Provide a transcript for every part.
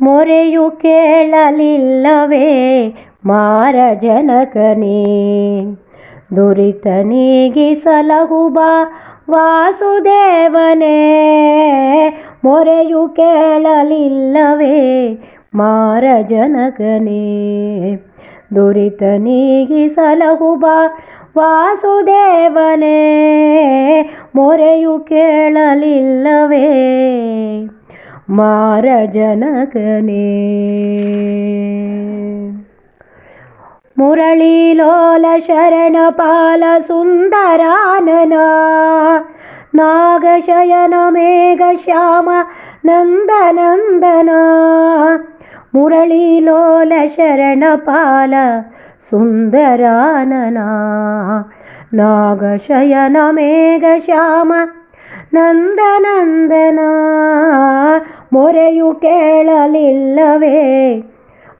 ಮೊರೆಯು ಕೇಳಲಿಲ್ಲವೇ ಮಾರ ಜನಕನೇ ದುರಿತ ನೀಗಿಸಲಹುಬ ವಾಸುದೇವನೇ. ಮೊರೆಯು ಕೇಳಲಿಲ್ಲವೇ ಮಾರ ಜನಕನೇ ದುರಿತ ನೀಗಿಸಲಹುಬ ವಾಸುದೇವನೇ. ಮೊರೆಯು ಕೇಳಲಿಲ್ಲವೇ മാരജനകനേ. മുരളീലോല ശരണപാല സുന്ദരാനന. നാഗശയന മേഘശ്യാമ നന്ദനന്ദന. മുരളീലോല ശരണപാല സുന്ദരാനന. നാഗശയന മേഘശ്യാമ ನಂದನಂದನ ಮೊರೆಯು ಕೇಳಲಿಲ್ಲವೇ?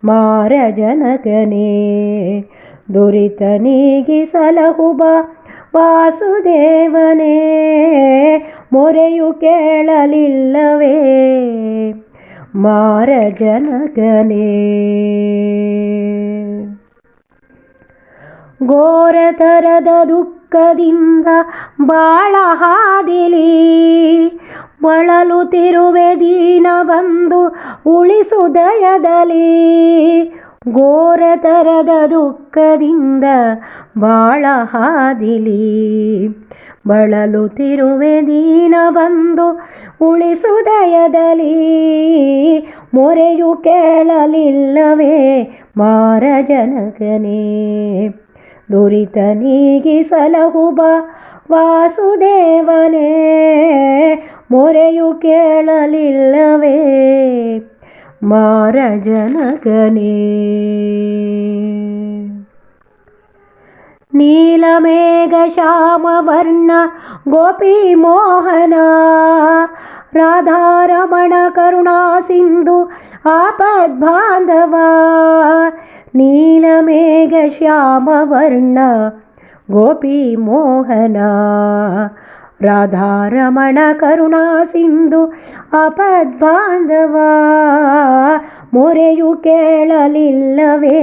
ಮಾರ ಜನಕನೇ ದುರಿತ ನೀಗಿಸಲಹುಬ ವಾಸುದೇವನೇ ಮೊರೆಯು ಕೇಳಲಿಲ್ಲವೇ? ಮಾರ ಜನಕನೇ ಘೋರತರದ ದುಃಖದಿಂದ ಬಾಳ ಹಾದಿಲಿ. ಬಳಲುತ್ತಿರುವೆ ದೀನ ಬಂದು ಉಳಿಸು ದಯದಲ್ಲಿ. ಘೋರತರದ ದುಃಖದಿಂದ ಬಾಳ ಹಾದಿಲಿ. ಬಳಲುತ್ತಿರುವೆ ದೀನ ಬಂದು ಉಳಿಸು ದಯದಲ್ಲಿ. ಮೊರೆಯು ಕೇಳಲಿಲ್ಲವೇ ಮಾರ ಜನಕನೇ ದುರಿತ ನೀಗಿಸಲಹುಬ ವಾಸುದೇವನೇ ಮೊರೆಯು ಕೇಳಲಿಲ್ಲವೇ ಮಾರ ಜನಕನೇ ನೀಲಮೇಘ ಶ್ಯಾಮವರ್ಣ ಗೋಪಿ ಮೋಹನ ರಾಧಾರಮಣ ಕರುಣಾ ಸಿಂಧು ಆಪದ್ಬಾಂಧವ ನೀಲಮೇಘ ಶ್ಯಾಮವರ್ಣ ಗೋಪಿ ಮೋಹನ ರಾಧಾರಮಣ ಕರುಣಾ ಸಿಂಧು ಅಪದ್ಬಾಂಧವ ಮೊರೆಯು ಕೇಳಲಿಲ್ಲವೇ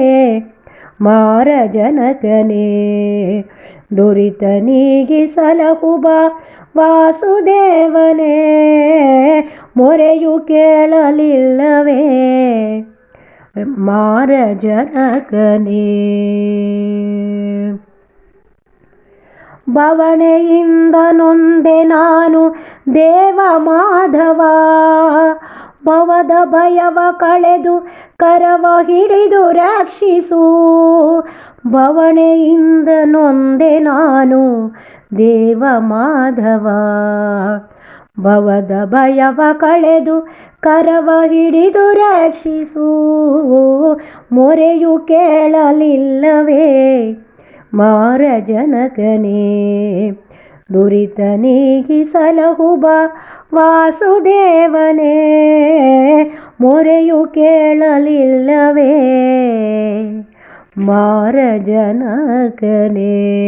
ಮಾರ ಜನಕನೇ ದುರಿತ ನೀಗಿಸಲಹುಬ ವಾಸುದೇವನೇ ಮೊರೆಯು ಕೇಳಲಿಲ್ಲವೇ ಮಾರ ಜನಕನೇ ಬವಣೆಯಿಂದ ನೊಂದೆ ನಾನು ದೇವ ಮಾಧವ. ಭವದ ಭಯವ ಕಳೆದು ಕರವ ಹಿಡಿದು ರಕ್ಷಿಸು. ಬವಣೆಯಿಂದ ನೊಂದೆ ನಾನು ದೇವ ಮಾಧವ. ಭವದ ಭಯವ ಕಳೆದು ಕರವ ಹಿಡಿದು ರಕ್ಷಿಸು. ಮೊರೆಯು ಕೇಳಲಿಲ್ಲವೇ? ಮಾರ ಜನಕನೇ ದುರಿತ ನೀಗಿಸಲಹುಬ ವಾಸುದೇವನೇ, ಮೊರೆಯು ಕೇಳಲಿಲ್ಲವೇ? ಮಾರ ಜನಕನೇ